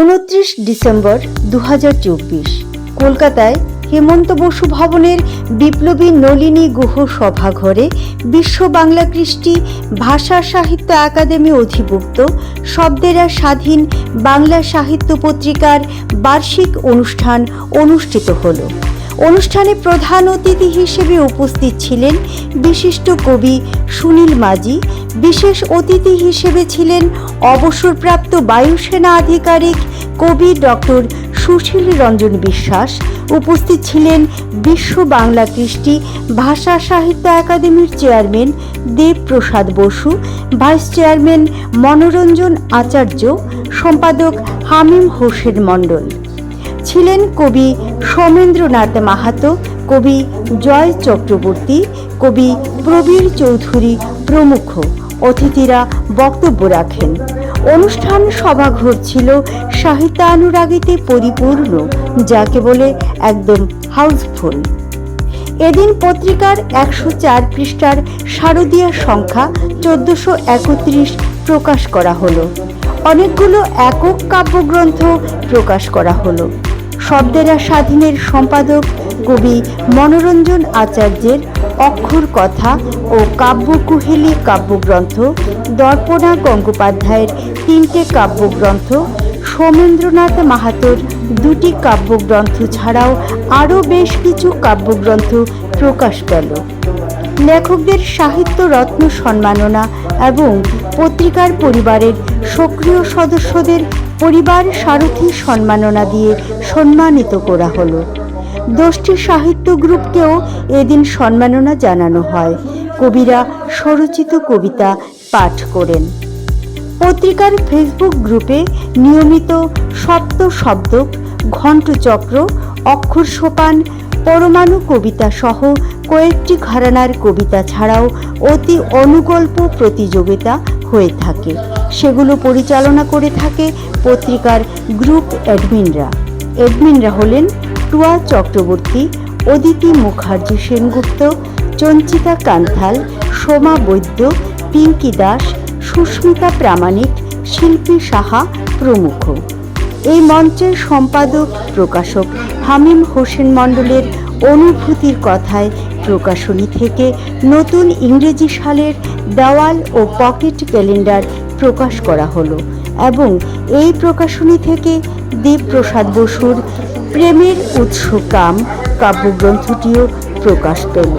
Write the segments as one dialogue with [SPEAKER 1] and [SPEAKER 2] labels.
[SPEAKER 1] উনত্রিশ ডিসেম্বর দু চব্বিশ। কলকাতায় হেমন্ত বসু ভবনের বিপ্লবী নলিনী গুহ সভাঘরে বিশ্ব বাংলা কৃষ্টি ভাষা সাহিত্য একাডেমি অধিভুক্ত শব্দেরা স্বাধীন বাংলা সাহিত্য পত্রিকার বার্ষিক অনুষ্ঠান অনুষ্ঠিত হলো। অনুষ্ঠানে প্রধান অতিথি হিসেবে উপস্থিত ছিলেন বিশিষ্ট কবি সুনীল মাঝি, বিশেষ অতিথি হিসেবে ছিলেন অবসরপ্রাপ্ত বায়ুসেনা আধিকারিক কবি ডক্টর সুশীল রঞ্জন বিশ্বাস, উপস্থিত ছিলেন বিশ্ব বাংলা কৃষ্টি ভাষা সাহিত্য একাডেমির chairman Debaprasad Basu, vice chairman Manoranjan Acharya, সম্পাদক হামিম হোসেন মণ্ডল। ছিলেন কবি সৌমেন্দ্রনাথ মাহাতো, কবি জয় চক্রবর্তী, কবি প্রবীর চৌধুরী প্রমুখ, অতিথিরা বক্তব্য রাখেন। অনুষ্ঠান সভাঘর ছিল সাহিত্যানুরাগীতে পরিপূর্ণ যাকে বলে একদম হাউসফুল। এদিন পত্রিকার একশো চার পৃষ্ঠার শারদীয় সংখ্যা চোদ্দশো একত্রিশ প্রকাশ করা হলো। অনেকগুলো একক কাব্যগ্রন্থ প্রকাশ করা হলো। শব্দেরা স্বাধীনের সম্পাদক কবি মনোরঞ্জন আচার্যের অক্ষর কথা ও কাব্যকুহেলি কাব্যগ্রন্থ, দর্পণা গঙ্গোপাধ্যায়ের তিনটে কাব্যগ্রন্থ, সৌমেন্দ্রনাথ মাহাতোর দুটি কাব্যগ্রন্থ ছাড়াও আরও বেশ কিছু কাব্যগ্রন্থ প্রকাশ পেল। লেখকদের সাহিত্য রত্ন সম্মাননা এবং পত্রিকার পরিবারের সক্রিয় সদস্যদের পরিবার সারথী সম্মাননা দিয়ে সম্মানিত করা হলো। দশটি সাহিত্য গ্রুপকেও এদিন সম্মাননা জানানো হয়। কবিরা স্বরচিত কবিতা পাঠ করেন। পত্রিকার ফেসবুক গ্রুপে নিয়মিত সপ্ত শব্দক, ঘণ্টচক্র, অক্ষর সোপান, পরমাণু কবিতা সহ কয়েকটি ঘরানার কবিতা ছাড়াও অতি অনুগল্প প্রতিযোগিতা হয়ে থাকে। সেগুলো পরিচালনা করে থাকে পত্রিকার গ্রুপ অ্যাডমিনরা। অ্যাডমিনরা হলেন টুয়া চক্রবর্তী, অদিতি মুখার্জি সেনগুপ্ত, চঞ্চিতা কান্থাল, সোমা বৈদ্য, পিঙ্কি দাস, সুস্মিতা প্রামাণিক, শিল্পী সাহা প্রমুখ। এই মঞ্চের সম্পাদক, প্রকাশক হামিম হোসেন মণ্ডলের অনুভূতির কথায় প্রকাশনী থেকে নতুন ইংরেজি সালের দেওয়াল ও পকেট ক্যালেন্ডার প্রকাশ করা হলো এবং এই প্রকাশনী থেকে দেবপ্রসাদ বসুর প্রেমের উৎস কাম কাব্যগ্রন্থটিও প্রকাশ পেল।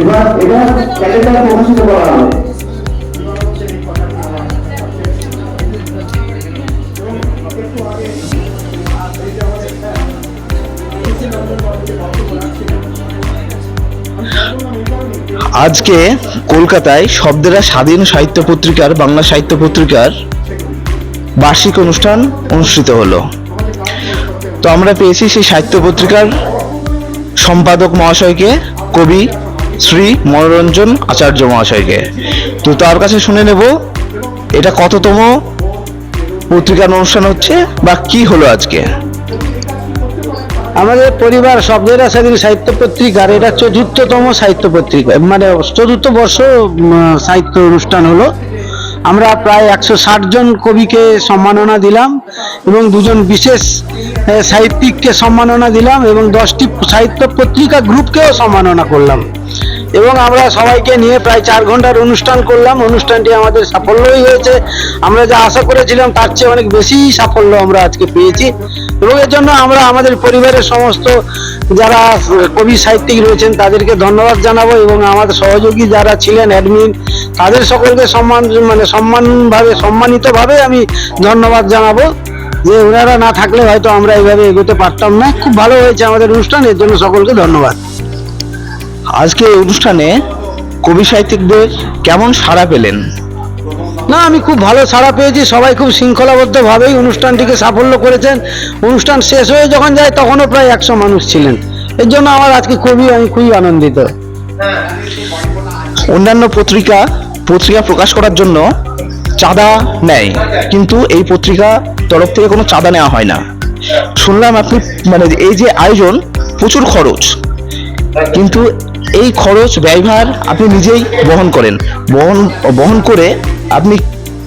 [SPEAKER 2] এবার এটা ক্যালেন্ডার প্রকাশিত করা হবে।
[SPEAKER 3] আজকে কলকাতায় শব্দেরা স্বাধীন সাহিত্য পত্রিকার, বাংলা সাহিত্য পত্রিকার বার্ষিক অনুষ্ঠান অনুষ্ঠিত হলো। তো আমরা পেয়েছি সেই সাহিত্য পত্রিকার সম্পাদক মহাশয়কে, কবি শ্রী মনোরঞ্জন আচার্য মহাশয়কে। তো তার কাছে শুনে নেব, এটা কততম পত্রিকার অনুষ্ঠান হচ্ছে বা কি হলো আজকে?
[SPEAKER 4] আমাদের পরিবার শব্দের স্বাধীন সাহিত্য পত্রিকার এটা চতুর্থতম সাহিত্য পত্রিকা। মানে চতুর্থ বর্ষ সাহিত্য অনুষ্ঠান হলো। আমরা প্রায় একশো ষাট জন কবিকে সম্মাননা দিলাম। এবং দুজন বিশেষ সাহিত্যিককে সম্মাননা দিলাম এবং দশটি সাহিত্য পত্রিকা গ্রুপকেও সম্মাননা করলাম। এবং আমরা সবাইকে নিয়ে প্রায় চার ঘণ্টার অনুষ্ঠান করলাম। অনুষ্ঠানটি আমাদের সাফল্যই হয়েছে। আমরা যা আশা করেছিলাম, তার চেয়ে অনেক বেশি সাফল্য আমরা আজকে পেয়েছি। এবং এর জন্য আমরা আমাদের পরিবারের সমস্ত যারা কবি সাহিত্যিক রয়েছেন, তাদেরকে ধন্যবাদ জানাব এবং আমাদের সহযোগী যারা ছিলেন অ্যাডমিন তাদের সকলকে সম্মান মানে সম্মানভাবে, সম্মানিতভাবে আমি ধন্যবাদ জানাব। যে ওনারা না থাকলে হয়তো আমরা এইভাবে এগোতে পারতাম না। খুব ভালো হয়েছে আমাদের অনুষ্ঠান এর জন্য সকলকে ধন্যবাদ।
[SPEAKER 3] আজকে এই অনুষ্ঠানে কবি সাহিত্যিকদের কেমন সাড়া পেলেন?
[SPEAKER 4] না আমি খুব ভালো সাড়া পেয়েছি। সবাই খুব শৃঙ্খলাবদ্ধভাবেই অনুষ্ঠানটিকে সাফল্য করেছেন। অনুষ্ঠান শেষ হয়ে যখন যায় তখনও প্রায় একশো মানুষ ছিলেন। এর জন্য আমার আজকে খুবই আমি খুবই আনন্দিত।
[SPEAKER 3] অন্যান্য পত্রিকা পত্রিকা প্রকাশ করার জন্য চাঁদা নেয়, কিন্তু এই পত্রিকা তরফ থেকে কোনো চাঁদা নেওয়া হয় না। শুনলাম আপনি মানে এই যে আয়োজন, প্রচুর খরচ। কিন্তু এই খরচ, ব্যয়ভার আপনি নিজেই বহন করেন। বহন বহন করে আপনি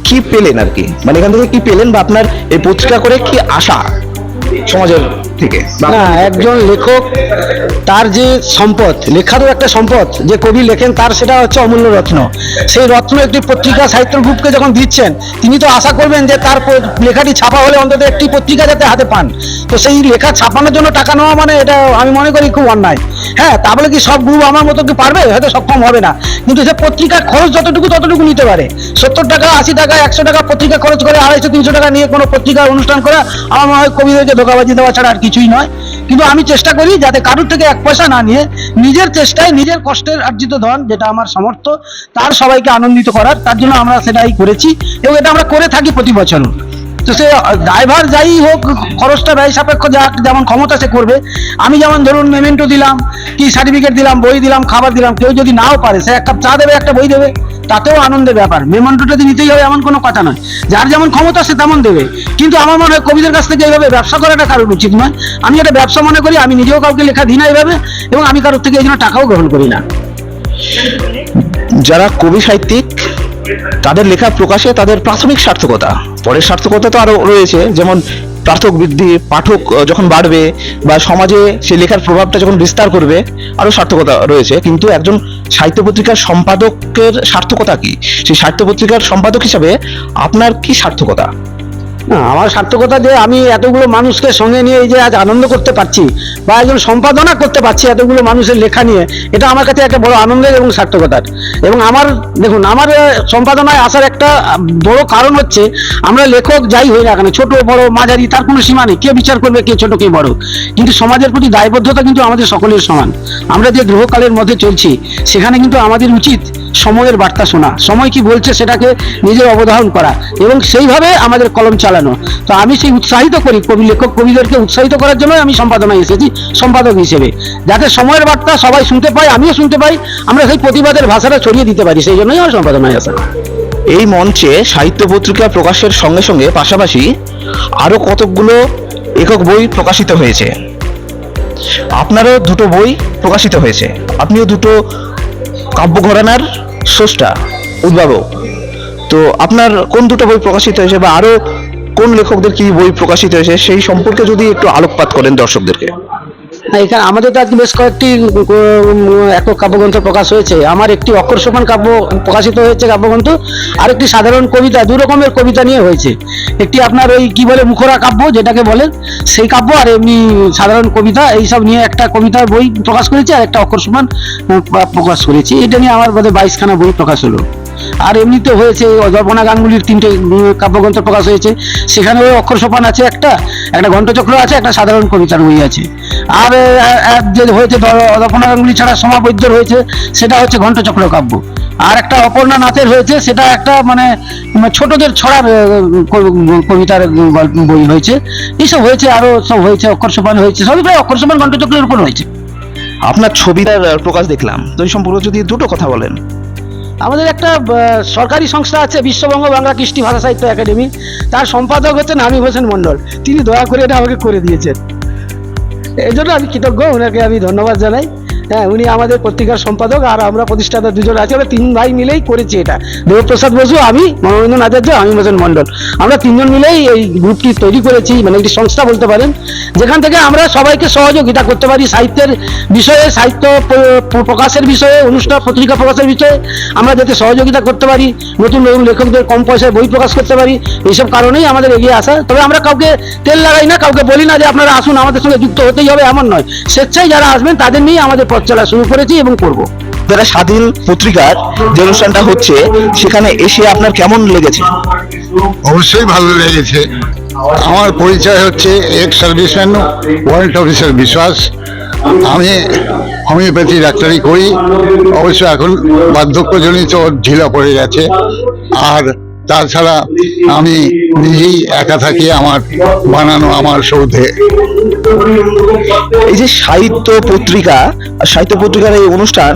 [SPEAKER 3] কি পেলেন আর কি? মানে এখান থেকে কি পেলেন বা আপনার এই পত্রিকা করে কি আশা সমাজের থেকে?
[SPEAKER 4] না একজন লেখক তার যে সম্পদ লেখারও একটা সম্পদ যে কবি লেখেন তার সেটা হচ্ছে অমূল্য রত্ন। সেই রত্ন একটি পত্রিকা সাহিত্য গ্রুপকে যখন দিচ্ছেন তিনি তো আশা করবেন যে তার লেখাটি ছাপা হলে অন্তত একটি পত্রিকা যাতে হাতে পান। তো সেই লেখা ছাপানোর জন্য টাকা নেওয়া মানে এটা আমি মনে করি খুব অন্যায়। হ্যাঁ তা বলে কি সব গ্রুপ আমার মতো কি পারবে? হয়তো সক্ষম হবে না। কিন্তু সে পত্রিকার খরচ যতটুকু ততটুকু নিতে পারে। সত্তর টাকা আশি টাকা একশো টাকা পত্রিকা খরচ করে আড়াইশো তিনশো টাকা নিয়ে কোনো পত্রিকার অনুষ্ঠান করা আমার মনে হয় কবিদেরকে ধোকাবাজি দেওয়া ছাড়া আর কিছুই নয়। কিন্তু আমি চেষ্টা করি যাতে কারোর থেকে এক পয়সা না নিয়ে নিজের চেষ্টায় নিজের কষ্টের অর্জিত ধন, যেটা আমার সামর্থ্য, তার সবাইকে আনন্দিত করার। তার জন্য আমরা সেটাই করেছি এবং এটা আমরা করে থাকি প্রতি বছর। তো সে ড্রাইভার যাই হোক, খরচটা ব্যয় সাপেক্ষ যাক, যেমন ক্ষমতা সে করবে। আমি যেমন ধরুন মেমেন্টো দিলাম, কি সার্টিফিকেট দিলাম, বই দিলাম, খাবার দিলাম, কেউ যদি নাও পারে, সে এক কাপ চা দেবে, একটা বই দেবে। তাতেও আনন্দের ব্যাপার। মেমেন্টোটা যে নিতেই হবে, এমন কোনো কথা নয়। যার যেমন ক্ষমতা সে তেমন দেবে। কিন্তু আমার মনে হয় কবিদের কাছ থেকে এইভাবে ব্যবসা করাটা কারোর উচিত নয়। আমি এটা ব্যবসা মনে করি, আমি নিজেও কাউকে লেখা দিই না এইভাবে এবং আমি কারোর থেকে এই জন্য টাকাও গ্রহণ করি না।
[SPEAKER 3] যারা কবি সাহিত্যিক, তাদের লেখা প্রকাশে তাদের প্রাথমিক সার্থকতা। পরের সার্থকতা তো আরও রয়েছে, যেমন পাঠক বৃদ্ধি, পাঠক যখন বাড়বে বা সমাজে সে লেখার প্রভাবটা যখন বিস্তার করবে আরও সার্থকতা রয়েছে। কিন্তু একজন সাহিত্য পত্রিকার সম্পাদকের সার্থকতা কি? সেই সাহিত্য পত্রিকার সম্পাদক হিসাবে আপনার কি সার্থকতা?
[SPEAKER 4] না, আমার সার্থকতা যে আমি এতগুলো মানুষকে সঙ্গে নিয়ে এই যে আজ আনন্দ করতে পারছি বা একজন সম্পাদনা করতে পারছি এতগুলো মানুষের লেখা নিয়ে, এটা আমার কাছে একটা বড় আনন্দের এবং সার্থকতার। এবং আমার, দেখুন, আমার সম্পাদনায় আসার একটা বড় কারণ হচ্ছে আমরা লেখক যাই হই না কেন, ছোট, বড়, মাঝারি, তার কোনো সীমা নেই। কে বিচার করবে, কে ছোট, কে বড়? কিন্তু সমাজের প্রতি দায়বদ্ধতা কিন্তু আমাদের সকলের সমান। আমরা যে গ্রহকালের মধ্যে চলছি, সেখানে কিন্তু আমাদের উচিত সময়ের বার্তা শোনা। সময় কি বলছে সেটাকে নিজের অবধারণ করা এবং সেইভাবে আমাদের কলম চালানো। তো আমি সেই উৎসাহিত করি কবি লেখক কবিদেরকে উৎসাহিত করার জন্যই আমি সম্পাদনায় এসেছি, সম্পাদক হিসেবে। যাতে সময়ের বার্তা সবাই শুনতে পায়, আমিও শুনতে পাই, আমরা সেই প্রতিবাদের ভাষাটা ছড়িয়ে দিতে পারি, সেই জন্যই আমার সম্পাদনায় আসা।
[SPEAKER 3] এই মঞ্চে সাহিত্য পত্রিকা প্রকাশের সঙ্গে সঙ্গে পাশাপাশি আরও কতকগুলো একক বই প্রকাশিত হয়েছে। আপনারও দুটো বই প্রকাশিত হয়েছে। আপনিও দুটো কাব্য ঘরানার স্রষ্টা, উদ্ভাবক। তো আপনার কোন দুটো বই প্রকাশিত হয়েছে বা আরও কোন লেখকদের কি বই প্রকাশিত হয়েছে সেই সম্পর্কে যদি একটু আলোকপাত করেন দর্শকদেরকে।
[SPEAKER 4] এখানে আমাদের তো আজকে বেশ কয়েকটি একক কাব্যগ্রন্থ প্রকাশ হয়েছে। আমার একটি অক্ষরসোপান কাব্য প্রকাশিত হয়েছে কাব্যগ্রন্থ আর একটি সাধারণ কবিতা দু রকমের কবিতা নিয়ে হয়েছে। একটি আপনার ওই কি বলে মুখরা কাব্য যেটাকে বলে সেই কাব্য আর এমনি সাধারণ কবিতা এইসব নিয়ে একটা কবিতার বই প্রকাশ করেছি আর একটা উম, প্রকাশ করেছি। এটা নিয়ে আমার বোধহয় বাইশখানা বই প্রকাশ হলো। আর এমনিতে হয়েছে অদর্পণা গানগুলির তিনটে কাব্যগ্রন্থ প্রকাশ হয়েছে। সেখানে ওই অক্ষর সোপান আছে একটা একটা ঘণ্টচক্র আছে, একটা সাধারণ কবিতার বই আছে। আর যে হয়েছে ধরো গানগুলি ছাড়া সমাবৈদ্যর হয়েছে, সেটা হচ্ছে ঘণ্টচক্র কাব্য। আর একটা অপর্ণা নাথের হয়েছে, সেটা একটা মানে ছোটদের ছড়ার কবিতার গল্প, বই হয়েছে। এইসব হয়েছে, আরও সব হয়েছে, অক্ষর সোপান হয়েছে, সবই প্রায় অক্ষর সোপান ঘণ্টচক্রের উপর হয়েছে।
[SPEAKER 3] আপনার ছবিটার প্রকাশ দেখলাম। তো সম্পর্কে যদি দুটো কথা বলেন।
[SPEAKER 4] আমাদের একটা সরকারি সংস্থা আছে, বিশ্ববঙ্গ বাংলা কৃষ্টি ভাষা সাহিত্য একাডেমি। তার সম্পাদক হচ্ছেন হামিদ হোসেন মন্ডল তিনি দয়া করে এটা আমাকে করে দিয়েছেন। এই জন্য আমি কৃতজ্ঞ, ওনাকে আমি ধন্যবাদ জানাই। হ্যাঁ উনি আমাদের পত্রিকার সম্পাদক আর আমরা প্রতিষ্ঠাতা দুজন আছি। আমরা তিন ভাই মিলেই করেছি এটা। দেবপ্রসাদ বসু, আমি, মনোরঞ্জন আচার্য, আমি হোসেন মন্ডল আমরা তিনজন মিলেই এই গ্রুপটি তৈরি করেছি মানে একটি সংস্থা বলতে পারেন, যেখান থেকে আমরা সবাইকে সহযোগিতা করতে পারি সাহিত্যের বিষয়ে, সাহিত্য প্রকাশের বিষয়ে, অনুষ্ঠান, পত্রিকা প্রকাশের বিষয়ে। আমরা যাতে সহযোগিতা করতে পারি, নতুন নতুন লেখকদের কম পয়সায় বই প্রকাশ করতে পারি, এইসব কারণেই আমাদের এগিয়ে আসা। তবে আমরা কাউকে তেল লাগাই না, কাউকে বলি না যে আপনারা আসুন, আমাদের সঙ্গে যুক্ত হতেই হবে, এমন নয়। স্বেচ্ছায় যারা আসবেন, তাদের নিয়েই আমাদের পথ চলা শুরু করেছি এবং করব।
[SPEAKER 3] যারা স্বাধীন পত্রিকার যে অনুষ্ঠানটা হচ্ছে সেখানে এসে আপনার কেমন লেগেছে?
[SPEAKER 5] অবশ্যই ভালো লেগেছে। আমার পরিচয় হচ্ছে এক্স সার্ভিসম্যান ওয়ারেন্ট অফিসার বিশ্বাস। আমি হোমিওপ্যাথি ডাক্তারি করি। অবশ্য এখন বার্ধক্যজনিত ঢিলা পড়ে গেছে। আর তাছাড়া আমি নিজেই একা থাকি আমার বানানো আমার সৌধে।
[SPEAKER 3] এই যে সাহিত্য পত্রিকা সাহিত্য পত্রিকার এই অনুষ্ঠান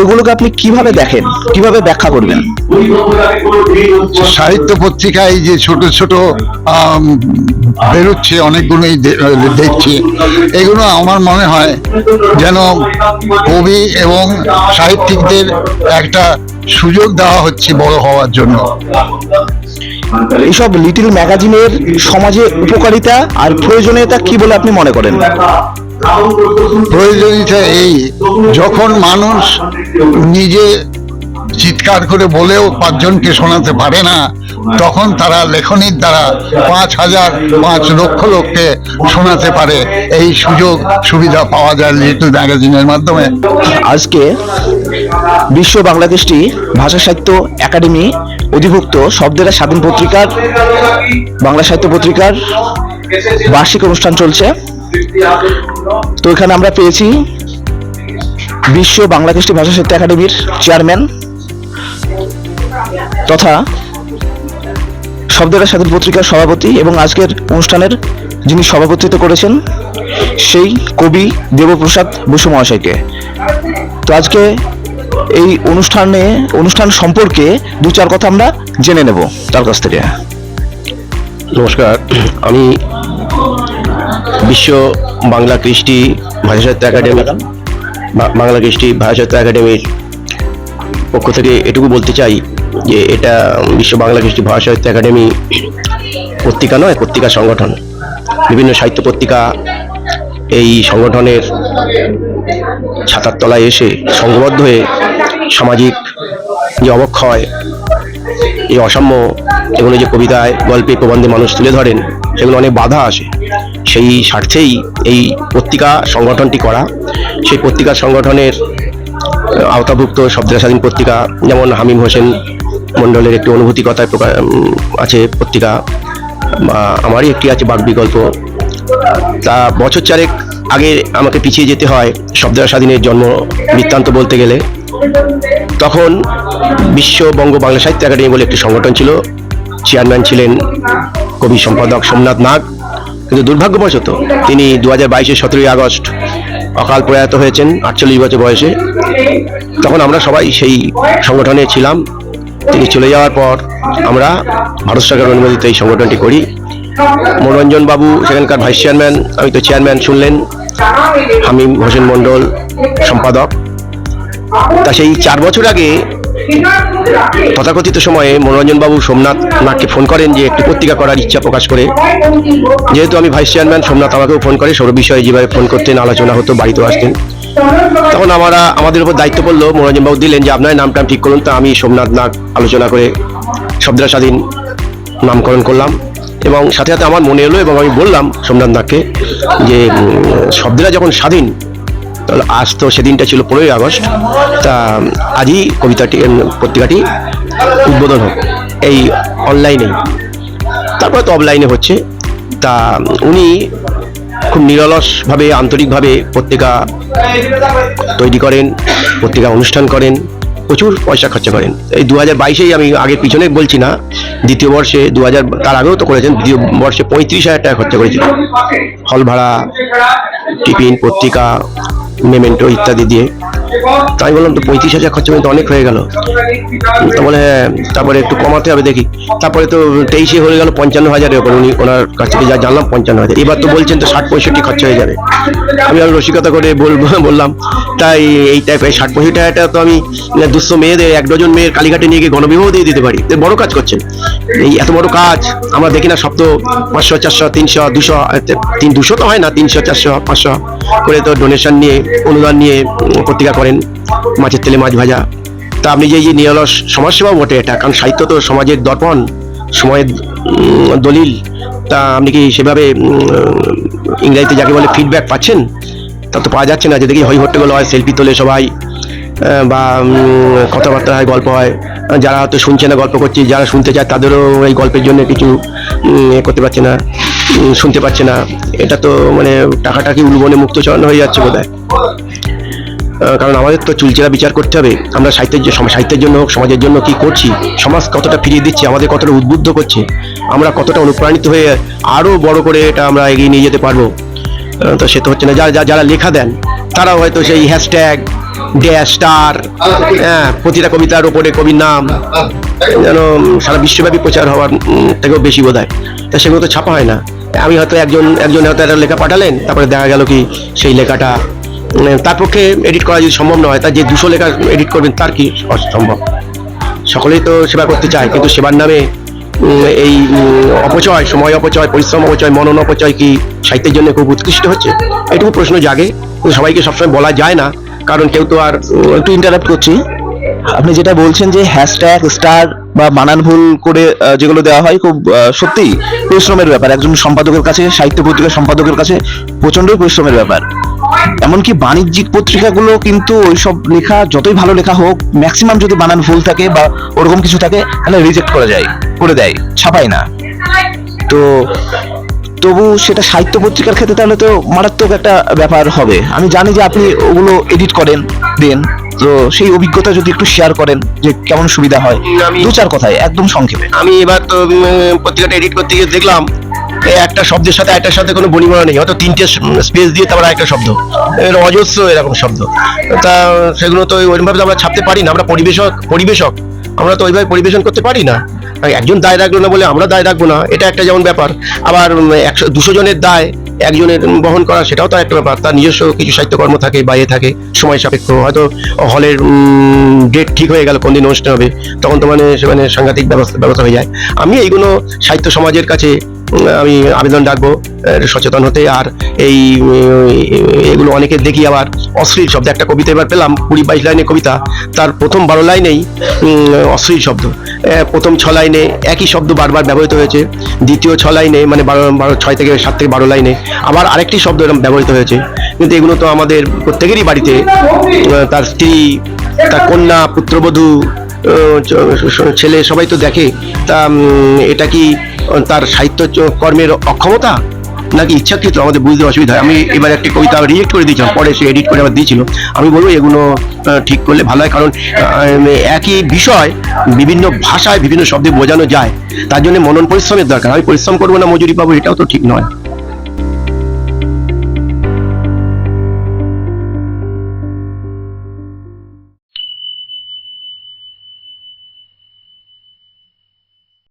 [SPEAKER 3] এগুলোকে আপনি কীভাবে দেখেন? কীভাবে ব্যাখ্যা করবেন?
[SPEAKER 5] সাহিত্য পত্রিকায় যে ছোট ছোট বেরোচ্ছে অনেকগুলোই দেখছি। এগুলো আমার মনে হয় যেন কবি এবং সাহিত্যিকদের একটা সুযোগ দেওয়া হচ্ছে বড় হওয়ার জন্য।
[SPEAKER 3] এইসব লিটিল ম্যাগাজিনের সমাজে উপকারিতা আর প্রয়োজনীয়তা কি বলে আপনি মনে করেন?
[SPEAKER 5] প্রয়োজনীয়তা এই যখন মানুষ নিজে চিৎকার করে বলেও পাঁচজনকে শোনাতে পারে না। তখন তারা লেখনীর দ্বারা পাঁচ হাজার পাঁচ লক্ষ লোককে শোনাতে পারে। এই সুযোগ সুবিধা পাওয়া যায় লিটল ম্যাগাজিনের মাধ্যমে।
[SPEAKER 3] আজকে বিশ্ব বাংলাদেশটি ভাষা সাহিত্য একাডেমি অধিভুক্ত শব্দেরা স্বাধীন পত্রিকার, বাংলা সাহিত্য পত্রিকার বার্ষিক অনুষ্ঠান চলছে। তো এখানে আমরা পেয়েছি বিশ্ব বাংলাদেশটি ভাষা সাহিত্য একাডেমির চেয়ারম্যান তথা শব্দেরা স্বাধীন পত্রিকার সভাপতি এবং আজকের অনুষ্ঠানের যিনি সভাপতিত্ব করেছেন, সেই কবি দেবপ্রসাদ বসু মহাশয়কে। তো আজকে এই অনুষ্ঠানে, অনুষ্ঠান সম্পর্কে দু চার কথা আমরা জেনে নেব তার কাছ থেকে।
[SPEAKER 6] নমস্কার। আমি বিশ্ব বাংলা কৃষ্টি ভাষা সাহিত্য একাডেমি বাংলা কৃষ্টি ভাষা সাহিত্য একাডেমির পক্ষ থেকে এটুকু বলতে চাই যে এটা বিশ্ব বাংলা কৃষ্টি ভাষা সাহিত্য একাডেমি পত্রিকা নয়, পত্রিকা সংগঠন। বিভিন্ন সাহিত্য পত্রিকা এই সংগঠনের ছাতার তলায় এসে সংঘবদ্ধ হয়ে সামাজিক যে অবক্ষয়, এই অসাম্য এগুলো যে কবিতায়, গল্পে প্রবন্ধে মানুষ তুলে ধরেন, সেগুলো অনেক বাধা আসে। সেই স্বার্থেই এই পত্রিকা সংগঠনটি করা। সেই পত্রিকা সংগঠনের আওতাভুক্ত শব্দের স্বাধীন পত্রিকা যেমন হামিম হোসেন মণ্ডলের একটি অনুভূতি কথায় প্রকা- আছে পত্রিকা আমারই একটি আছে বাক বিকল্প। তা বছর চারেক আগে আমাকে পিছিয়ে যেতে হয় শব্দের স্বাধীনের জন্ম বৃত্তান্ত বলতে গেলে। তখন বিশ্ব বঙ্গ বাংলা সাহিত্য একাডেমি বলে একটি সংগঠন ছিল। চেয়ারম্যান ছিলেন কবি সম্পাদক সোমনাথ নাগ। কিন্তু দুর্ভাগ্যবশত তিনি দু হাজার বাইশের সতেরোই আগস্ট অকাল প্রয়াত হয়েছেন, আটচল্লিশ বছর বয়সে। তখন আমরা সবাই সেই সংগঠনে ছিলাম। তিনি চলে যাওয়ার পর আমরা ভারত সরকার অনুমোদিত এই সংগঠনটি করি। মনোরঞ্জন বাবু, সেখানকার ভাইস চেয়ারম্যান, আমি তো চেয়ারম্যান শুনলেন, হামিম হোসেন মণ্ডল, সম্পাদক। তা সেই চার বছর আগে তথাকথিত সময়ে মনোরঞ্জনবাবু সোমনাথ নাককে ফোন করেন যে একটি পত্রিকা করার ইচ্ছা প্রকাশ করে। যেহেতু আমি ভাইস চেয়ারম্যান, সোমনাথ আমাকেও ফোন করে সৌর বিষয়ে যেভাবে ফোন করতেন, আলোচনা হতো, বাড়িতেও আসতেন। তখন আমরা আমাদের উপর দায়িত্ব পড়ল মনোরঞ্জন বাবু দিলেন যে আপনার নামটা ঠিক করুন। তা আমি সোমনাথ নাগ আলোচনা করে শব্দরা স্বাধীন নামকরণ করলাম এবং সাথে সাথে আমার মনে এলো এবং আমি বললাম সোমনাথ নাগকে যে শব্দরা যখন স্বাধীন, তাহলে আজ তো সেদিনটা ছিল পনেরোই আগস্ট, তা আজই কবিতাটি পত্রিকাটি উদ্বোধন হোক এই অনলাইনে তারপরে তো অফলাইনে হচ্ছে। তা উনি খুব নিরলসভাবে, আন্তরিকভাবে পত্রিকা তৈরি করেন, পত্রিকা অনুষ্ঠান করেন, প্রচুর পয়সা খরচা করেন। এই দু হাজার বাইশেই আমি আগের পিছনে বলছি না, দ্বিতীয় বর্ষে দু হাজার তার আগেও তো করেছেন, দ্বিতীয় বর্ষে পঁয়ত্রিশ হাজার টাকা খরচা করেছিল। হল ভাড়া টিফিন, পত্রিকা, মেমেন্টো ইত্যাদি দিয়ে। তাই বললাম তো পঁয়ত্রিশ হাজার খরচা কিন্তু অনেক হয়ে গেল। বলে হ্যাঁ তারপরে একটু কমাতে হবে দেখি। তারপরে তো তেইশে হয়ে গেল পঞ্চান্ন হাজারের ওপর উনি ওনার কাছ থেকে যা জানলাম, পঞ্চান্ন হাজার। এবার তো বলছেন তো ষাট পঁয়ষট্টি খরচা হয়ে যাবে। আমি আর রসিকতা করে বলব বললাম, তাই এই টাইপের ষাট পঁয়ষট্টি হাজারটা তো আমি দুশো মেয়েদের, এক ডজন মেয়ের কালীঘাটে নিয়ে গিয়ে গণবিবাহ দিয়ে দিতে পারি। বড় কাজ করছেন। এই এত বড় কাজ, আমরা দেখি না, সব তো পাঁচশো, চারশো, তিনশো, দুশো তিন, দুশো তো হয় না, তিনশো, চারশো, পাঁচশো করে তো ডোনেশন নিয়ে, অনুদান নিয়ে পত্রিকা করেন মাছের তেলে মাছ ভাজা। তা আপনি যে যে নিরলস সমাজসেবা বটে এটা কারণ সাহিত্য তো সমাজের দর্পণ সময়ের দলিল তা আপনি কি সেভাবে ইংরেজিতে যাকে বলে ফিডব্যাক পাচ্ছেন? তা তো পাওয়া যাচ্ছে না যে দেখি হই হট্টগোল হয় সেলফি তোলে সবাই বা কথাবার্তা হয় গল্প হয়। যারা হয়তো শুনছে না গল্প করছে যারা শুনতে চায় তাদেরও এই গল্পের জন্য কিছু করতে পারছে না শুনতে পাচ্ছে না। এটা তো মানে টাকাটা কি উলবনে মুক্ত চরণ হয়ে যাচ্ছে বোধ আহ, কারণ আমাদের তো চুলচেরা বিচার করতে হবে। আমরা সাহিত্যের সাহিত্যের জন্য হোক, সমাজের জন্য কি করছি, সমাজ কতটা ফিরিয়ে দিচ্ছে, আমাদের কতটা উদ্বুদ্ধ করছে, আমরা কতটা অনুপ্রাণিত হয়ে আরও বড় করে এটা আমরা এগিয়ে নিয়ে যেতে পারব। তো সে তো হচ্ছে না। যারা যারা- লেখা দেন, তারাও হয়তো সেই হ্যাশট্যাগ ড্যাশ স্টার হ্যাঁ প্রতিটা কবিতার ওপরে কবির নাম, যেন সারা বিশ্বব্যাপী প্রচার হওয়ার থেকেও বেশি বোধ হয় তা সেগুলো তো ছাপা হয় না। আমি হয়তো একজন একজন হয়তো একটা লেখা পাঠালেন, তারপরে দেখা গেল কি সেই লেখাটা তার পক্ষে এডিট করা যদি সম্ভব নয় তার যে দুশো লেখা এডিট করবেন তার কি সম্ভব সকলেই তো সেবা করতে চায় কিন্তু সেবার নামে এই অপচয় সময় অপচয় পরিশ্রম অপচয় মনন অপচয় কি সাহিত্যের জন্য খুব উৎকৃষ্ট হচ্ছে? এটুকু প্রশ্ন জাগে। সবাইকে সবসময় বলা যায় না কারণ কেউ তো আর
[SPEAKER 3] একটু ইন্টারাপ্ট করছি। আপনি যেটা বলছেন যে হ্যাশট্যাগ স্টার বা বানান ভুল করে যেগুলো দেওয়া হয় খুব আহ, সত্যিই পরিশ্রমের ব্যাপার। একজন সম্পাদকের কাছে সাহিত্য পত্রিকার সম্পাদকের কাছে প্রচন্ডই পরিশ্রমের ব্যাপার। এমনকি বাণিজ্যিক পত্রিকাগুলো কিন্তু ওইসব লেখা যতই ভালো লেখা হোক ম্যাক্সিমাম যদি বানান ভুল থাকে বা ওরকম কিছু থাকে তাহলে রিজেক্ট করা যায় করে দেয় ছাপায় না। তো তবু সেটা সাহিত্য পত্রিকার ক্ষেত্রে তাহলে তো মারাত্মক একটা ব্যাপার হবে। আমি জানি যে আপনি ওগুলো এডিট করেন দেন তো সেই অভিজ্ঞতা যদি একটু শেয়ার করেন যে কেমন সুবিধা হয়। দু চার কথায় একদম সংক্ষেপে।
[SPEAKER 6] আমি এবার তো পত্রিকাটা এডিট করতে গিয়ে দেখলাম একটা শব্দের সাথে একটার সাথে কোনো বনিবনা নেই। হয়তো তিনটে স্পেস দিয়ে তারপর একটা শব্দ। এর অজস্র এরকম শব্দ। তা, সেগুলো তো ওইভাবে তো আমরা ছাপতে পারি না। আমরা পরিবেশক পরিবেশক। আমরা তো ওইভাবে পরিবেশন করতে পারি না। একজন দায় রাখল না বলে আমরা দায় রাখব না। এটা একটা যেমন ব্যাপার। আবার একশো, দুশো জনের দায় একজনের বহন করা, সেটাও তো একটা ব্যাপার। তার নিজস্ব কিছু সাহিত্যকর্ম থাকে বা এ থাকে, সময় সাপেক্ষ। হয়তো হলের ডেট ঠিক হয়ে গেল, কোন দিন অনুষ্ঠান হবে, তখন তো মানে সেখানে সাংঘাতিক ব্যবস্থা ব্যবস্থা হয়ে যায়। আমি এইগুলো সাহিত্য সমাজের কাছে আমি আবেদন ডাকবো সচেতন হতে। আর এই, এগুলো অনেকে দেখি আবার অশ্লীল শব্দ। একটা কবিতা এবার পেলাম, কুড়ি বাইশ লাইনে কবিতা। তার প্রথম বারো লাইনেই অশ্লীল শব্দ। প্রথম ছ লাইনে একই শব্দ বারবার ব্যবহৃত হয়েছে। দ্বিতীয় ছ লাইনে মানে বারো বারো, ছয় থেকে সাত থেকে বারো লাইনে আবার আরেকটি শব্দ এরকম ব্যবহৃত হয়েছে। কিন্তু এগুলো তো আমাদের প্রত্যেকেরই বাড়িতে তার স্ত্রী, তার কন্যা, পুত্রবধূ ছেলে সবাই তো দেখে। তা এটা কি তার সাহিত্য কর্মের অক্ষমতা? নাকি ইচ্ছাকৃত? আমাদের বুঝতে অসুবিধা হয়। আমি এবার একটি কবিতা রিয়েক্ট করে দিয়েছিলাম। পরে সে এডিট করে আবার দিয়েছিল। আমি বলব এগুলো ঠিক করলে ভালো হয়। কারণ একই বিষয় বিভিন্ন ভাষায় বিভিন্ন শব্দে বোঝানো যায়। তার জন্য মনন পরিশ্রমের দরকার। আমি পরিশ্রম করব না, মজুরি পাবো, এটাও তো ঠিক নয়।